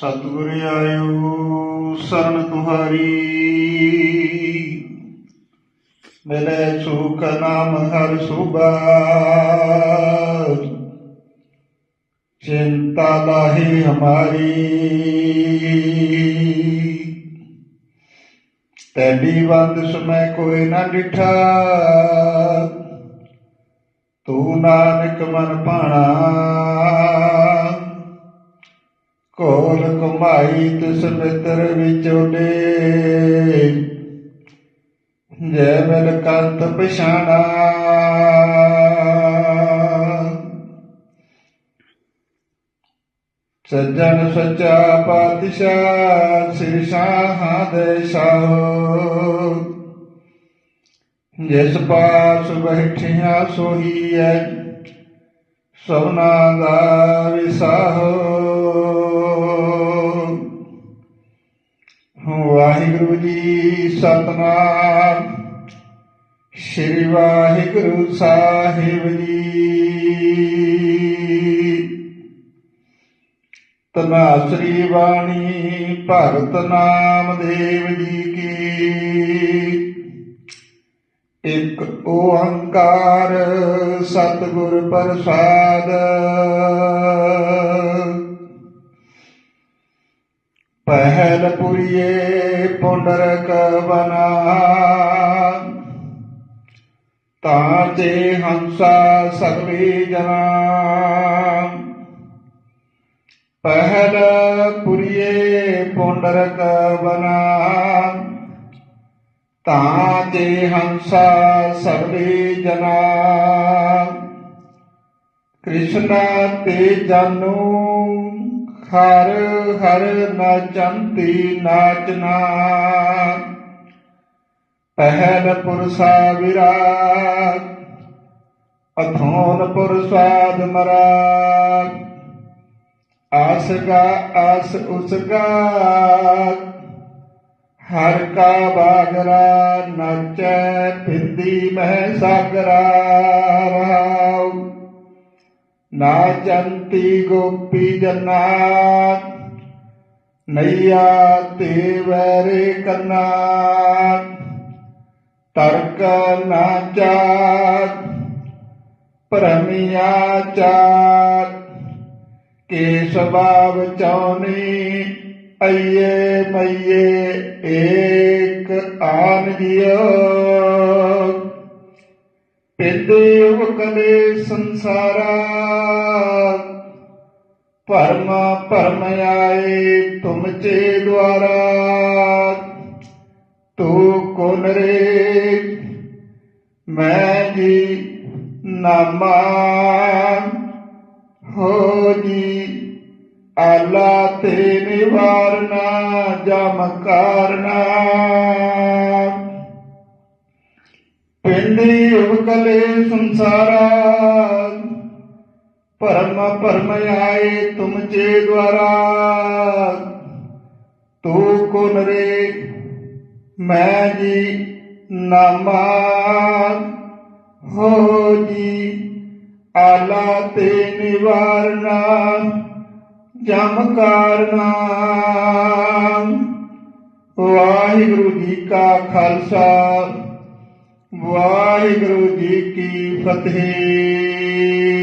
ਸਤਿਗੁਰ ਆਇਓ, ਸਰਨ ਤੁਹਾਰੀ। ਮਿਲੇ ਸੁਖ ਨਾਮ ਹਰ ਸੁਭਾ। ਚਿੰਤਾ ਲਾਹੇ ਹਮਾਰੀ। ਤੇਰੀ ਬੰਦ ਸਮੈ ਕੋਈ ਨਾ ਡਿਠਾ। ਤੂੰ ਨਾਨਕ ਮਨ ਭਾਣਾ। ਕੋਲ ਘੁਮਾਈ ਤਿਸ ਮਿੱਤਰ ਵਿਚੋਲੇ ਜੈ ਮਿਲ ਕੰਤ ਪਛਾਣਾ। ਸੱਜਣ ਸੱਚਾ ਪਾਤਸ਼ਾਹ ਸ੍ਰੀ ਸਾਹਾਂ ਦੇ ਸਾਹੋ। ਜਿਸ ਪਾਸ ਬੈਠਿਆ ਸੋਈ ਹੈ ਸਭਨਾ ਦਾ ਵਿਸਾਹੋ। ਸਤਨਾਮ। ਸ੍ਰੀ ਵਾਹਿਗੁਰੂ ਸਾਹਿਬ ਜੀ। ਤਨਾਸਰੀ ਬਾਣੀ ਭਗਤ ਨਾਮ ਦੇਵ ਜੀ ਕੀ। ਇੱਕ ਓੰਕਾਰ ਸਤਿਗੁਰ ਪ੍ਰਸਾਦ। ਪਹਿਲ ਪੁਰੀਏ ਪੁੰਡਰਕ ਬਨਾ ਤਾਂ ਤੇ ਹੰਸਾ ਸਗਲੇ ਜਨਾ ਪਹਿਲ ਪੁਰੀਏ ਪੁੰਡਰਕ ਬਨਾ ਤਾਂ ਤੇ ਹੰਸਾ ਸਰਵੇ ਜਨਾ ਕ੍ਰਿਸ਼ਨ ਤੇ ਜਾਨੂ ਹਰ ਹਰ ਨਾਚੰਤੀ ਨਾਚਨਾ ਪਹਿਲ ਪੁਰਸਾ ਵਿਰਾਗ ਅਥੋਨ ਪੁਰਸਾਦ ਮਰਾਗ। ਆਸ ਗਾ ਆਸ ਉਸਗਾ ਹਰ ਕਾ ਬਾਗਰਾ ਨਚੈ ਪਿੰਦੀ ਮਹਿ ਸਾਗਰਾ। ਨਾਚੰਤੀ ਗੋਪੀ ਜਨਾਤ ਨਈਆ ਤੇ ਵੈਰੇ ਕੰਨਾ ਤਰਕ ਨਾਚਾਤ ਭਰਮਿਆ ਚਾਤ ਕੇ ਸਬਾਵ ਚੌਨੀ ਅਈਏ ਮਈਏ ਏਕ ਆਨ ਜਿਓ ਪਿੰਦੇ ਕਲੇ ਸੰਸਾਰਾ। ਭਰਮ ਭਰਮ ਆਏ ਤੁਮ ਚੇ ਦੁਆਰਾ। ਤੂੰ ਕੋਨ ਰੇ? ਮੈਂ ਜੀ ਨਾਮਾ। ਹੋ ਜੀ ਆਲਾ ਤੇ ਨਿਵਾਰਨਾ, ਜਮ ਕਾਰਨਾ। ਪਿੰਡੀ ਉਕਲੇ ਸੰਸਾਰਾ, ਭਰਮ ਭਰਮ ਆਏ ਤੁਮ ਚੇ ਦੁਆਰਾ। ਤੂੰ ਕੋਨ ਰੇ? ਮੈਂ ਜੀ ਨਾਮਾ। ਹੋ ਜੀ ਆਲਾ ਤੇ ਨਿਵਾਰਨਾ, ਜਮ ਕਾਰਨਾ। ਵਾਹਿਗੁਰੂ ਜੀ ਕਾ ਖਾਲਸਾ। ਵਾਹਿਗੁਰੂ ਜੀ ਕੀ ਫਤਿਹ।